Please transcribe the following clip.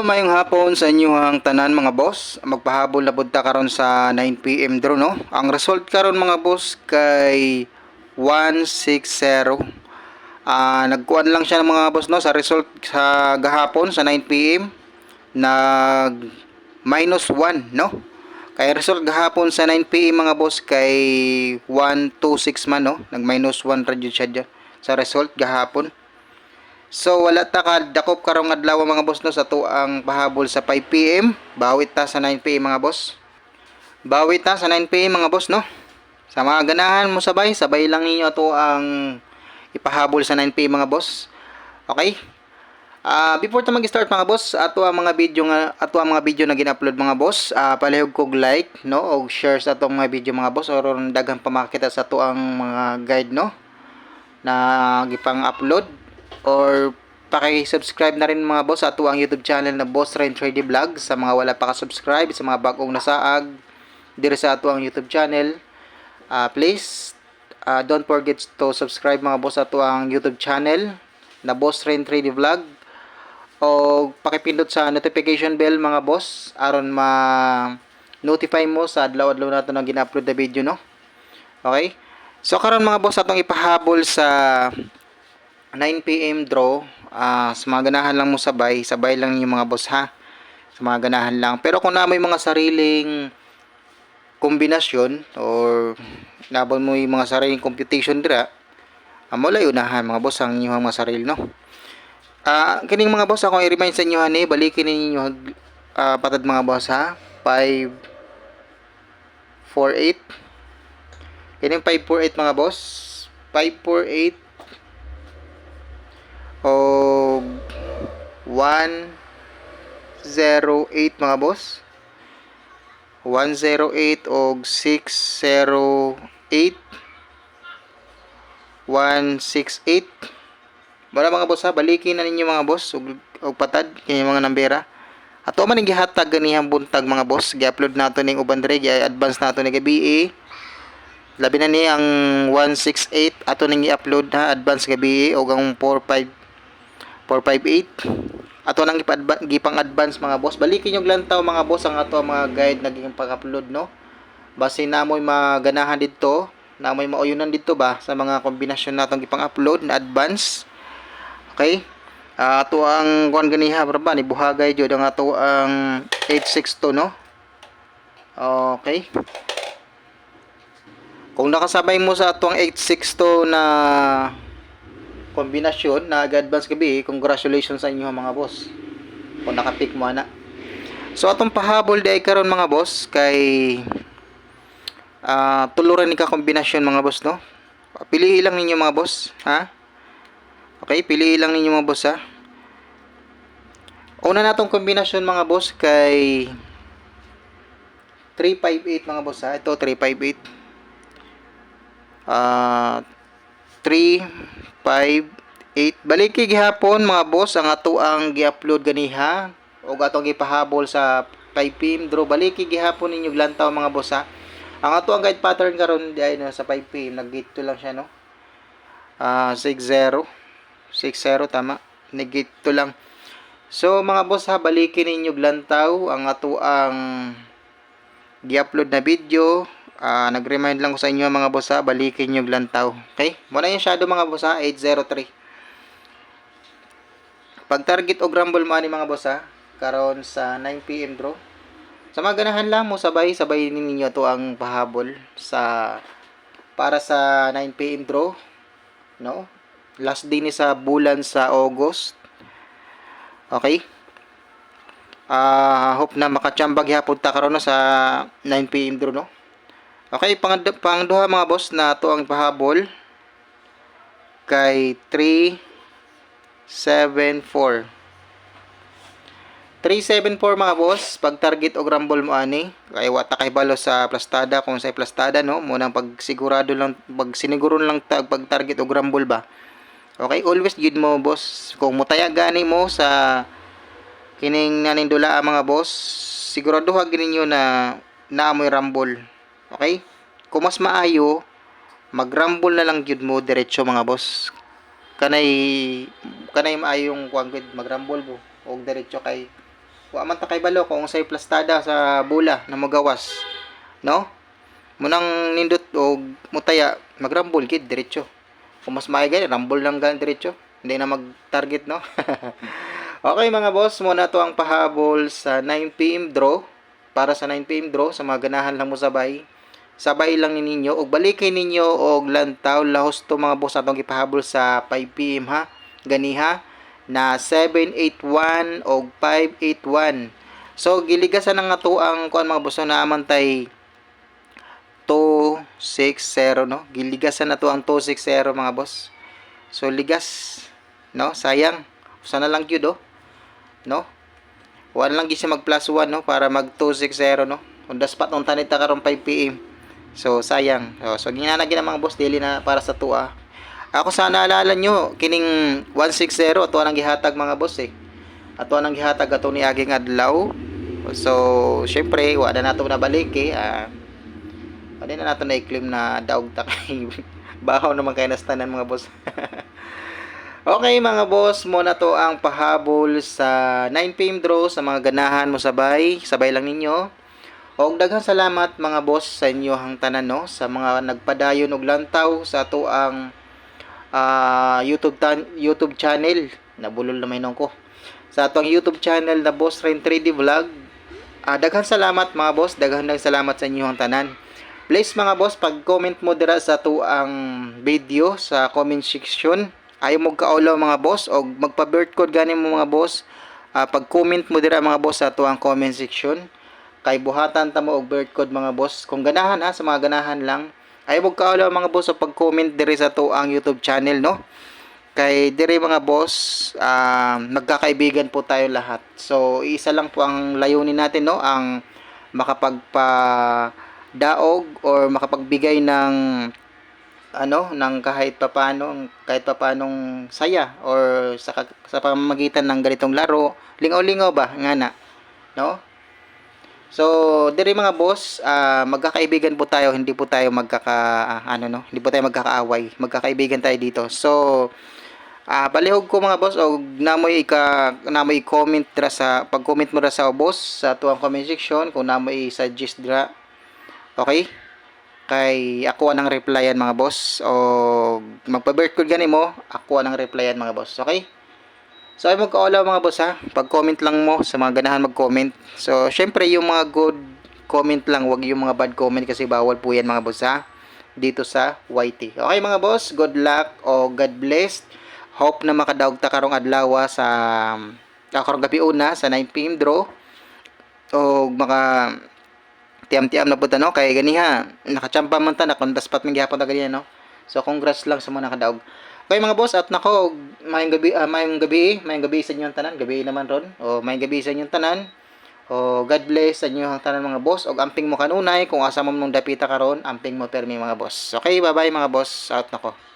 Hello, mayong hapon sa inyong tanan mga boss. Magpahabol na budta karon sa 9pm draw no. Ang result karon mga boss kay 160. Ah, nagkuan lang siya ng mga boss no sa result sa gahapon sa 9pm nag minus 1 no. Kaya result gahapon sa 9pm mga boss kay 126 man no. Nag minus 1 radyo siya dyan sa result gahapon. So wala ta ka dakop karong adlaw mga boss no sa tuang pahabol sa 5 PM. Bawit ta sa 9 PM mga boss. Bawit ta sa 9 PM mga boss no. Sa mga ganahan mo sabay, sabay lang ninyo ato ang ipahabol sa 9 PM mga boss. Okay? Ah, before ta mag-start mga boss, ato ang mga video nga ato ang mga video na gina-upload mga boss, ah palihog kog like no og share sa atong mga video mga boss or daghang pamakita sa ato ang mga guide no na gipang upload or paki-subscribe na rin mga boss sa ato ang YouTube channel na Boss Rain 3D Vlog sa mga wala pa ka-subscribe sa mga bagong nasaag diri sa ato ang YouTube channel. Ah, please ah, don't forget to subscribe mga boss sa ato ang YouTube channel na Boss Rain 3D Vlog. O pakipindot sa notification bell mga boss aron ma notify mo sa adlaw-adlaw nato na gina-upload na video no? Okay? So karon mga boss atong ipahabol sa 9pm draw, ah sa mga ganahan lang mo sabay, sabay lang yung mga boss ha. Sa mga ganahan lang. Pero kung na may mga sariling kombinasyon or nabon mo yung mga sariling computation dira, ah, mula unahan mga boss ang inyong mga sarili no. Ah, kining mga boss ako i-remind sa inyo ani, balikin ninyo ah, patad mga boss ha. 5 4 8 Kining 548 mga boss. 548 o 108 mga boss 108 o 608 168 Wala mga boss ha, balikin na ninyo mga boss og, og patad kanya mga nambera. Ato man gihatag ganihang buntag mga boss, gi-upload nato ning uban dire, gi-advance nato ni gabi. eh. Labi na ni ang 168 ato ning i-upload ha, advance gabi og ang 45 458 ato nang gipa- gipang advance mga boss. Balikin yung lantaw mga boss ang ato mga guide naging pag-upload no? Base na mo'y maganahan dito na mo'y mauyunan dito ba sa mga kombinasyon natong gipang upload na advance. Okay? Ah, ato ang kuan ganiha ba? Ni buhagay jud ang ato ang 862 no? Okay. Kung nakasabay mo sa atong 862 na kombinasyon na advance gabi, congratulations sa inyo mga boss. Kung nakapick mo ana. So atong pahabol day karon mga boss kay ah tuluran ni ka kombinasyon mga boss no. Piliin lang ninyo mga boss, ha? Okay, piliin lang ninyo mga boss ha. Una natong kombinasyon mga boss kay 358 mga boss ha. Ito 358. Ah 3 5 8 baliki gihapon mga boss ang ato ang gi-upload ganiha. O atong gipahabol sa 5 pm draw baliki gihapon ninyo lantaw mga boss ha. Ang ato ang guide pattern karon di ay no, sa 5 pm nag-gate to lang siya no? Ah 60 60 tama. Nag-gate to lang. So mga boss ha balikin ninyo lantaw ang ato ang gi-upload na video Ah, nag-remind lang ko sa inyo mga boss ha, balikin yung lantaw. Okay? Muna yung shadow mga boss ha, 803. Pag target o grumble mo ani mga boss ha, karon sa 9pm draw. Sa mga ganahan lang mo sabay sabay ninyo to ang pahabol sa para sa 9pm draw, no? Last day ni sa bulan sa August. Okay? Ah, hope na makachambag hapon ta karon sa 9pm draw no. Okay, pang pangduha mga boss na to ang pahabol kay 374. 374 mga boss, pag target o rumble mo ani, kay wata kay balo sa plastada kung sa plastada no, munang pag sigurado lang pag siniguro lang tag pag target o rumble ba. Okay, always gid mo boss. Kung mutaya gani mo sa kining nanindula mga boss, sigurado ha ninyo na naamoy rumble. Okay? Kung mas maayo, mag-rumble na lang gyud mo diretso mga boss. Kanay kanay maayo yung kuan gud mag-rumble mo. Og diretso kay wa man kay balo kung say plastada sa bula na magawas no? Munang nindot og mutaya magrambol gid diretso. Kung mas maay gani rambol lang gan diretso. Hindi na mag-target no? Okay mga boss muna to ang pahabol sa 9pm draw. Para sa 9pm draw sa mga ganahan lang mo sabay sabay lang ni ninyo og balikay ninyo og lantaw lahos to mga boss atong gipahabol sa 5pm ha? Ganiha na 781 og 581 so giligasan na nga to ang kuan mga boss na amantay 260 no? Giligasan na to ang 260 mga boss. So ligas no? Sayang. Sana lang yun oh. No? Wala lang gisa mag plus 1 no? Para mag 260 no? On the spot tanita karon 5 pm so sayang. So, so ginanagin ang mga boss daily na para sa tuwa. Ako sana naalala nyo kining 160 ato nang gihatag mga boss eh. Ato nang gihatag ato ni aging adlaw. So syempre wala na nato nabalik eh. Ah, wala na nato na i-claim na daog ta kay bahaw naman kay nastanan mga boss. Okay mga boss, muna to ang pahabol sa 9pm draw sa mga ganahan mo sabay. Sabay lang ninyo. Og daghang salamat mga boss sa inyo hang tanan no sa mga nagpadayon og lantaw sa ato ang ah, YouTube tan YouTube channel. Nabulol na may ko. Sa atong YouTube channel na Boss Rain 3D Vlog. Ah, daghang salamat mga boss, daghang salamat sa inyo hang tanan. Please mga boss, pag-comment mo dira sa ato ang video sa comment section ayaw mo kaulaw mga boss o magpa-bird code gani mo mga boss Ah, pag-comment mo dira mga boss sa ato ang comment section kay buhatan ta mo og bird code mga boss. Kung ganahan ha sa mga ganahan lang. Ayaw mo kaulaw mga boss sa pag-comment diri sa ato ang YouTube channel no? Kay diri mga boss ah, magkakaibigan po tayo lahat. So isa lang po ang layunin natin no? Ang makapagpa daog or makapagbigay ng ano ng kahit papano kahit papanong saya or sa sa pamamagitan ng ganitong laro. Lingaw-lingaw ba nga na no so diri mga boss ah, magkakaibigan po tayo hindi po tayo magkaka ah, ano no? Hindi po tayo magkakaaway. Magkakaibigan tayo dito. So ah balihog ko mga boss og namoy ika namoy comment dira sa pag-comment mo ra sa boss sa tuwang comment section kung namoy suggest dira okay? Kay ako ang replyan mga boss o magpa-birth code gani mo ako ang replyan mga boss. Okay so ay magkaulaw mga boss ha? Pag-comment lang mo sa mga ganahan mag-comment. So syempre yung mga good comment lang wag yung mga bad comment kasi bawal po yan mga boss ha? Dito sa YT okay mga boss good luck o God bless. Hope na makadaog ta karong adlaw sa ah, karong gabi una sa 9pm draw. O maka tiam-tiam na po no? Kay ganiha nakachampa man ta na kung daspat man gihapon ta ganiha no so congrats lang sa mga nakadaog. Kay mga boss at nako mayong gabi ah, mayong gabi mayong gabi sa inyong tanan. Gabi naman ron. O mayong gabi sa inyong tanan. O God bless sa inyong tanan mga boss. Og amping mo kanunay kung asa mo mong dapita karon amping mo permi mga boss. Okay bye bye mga boss. Out nako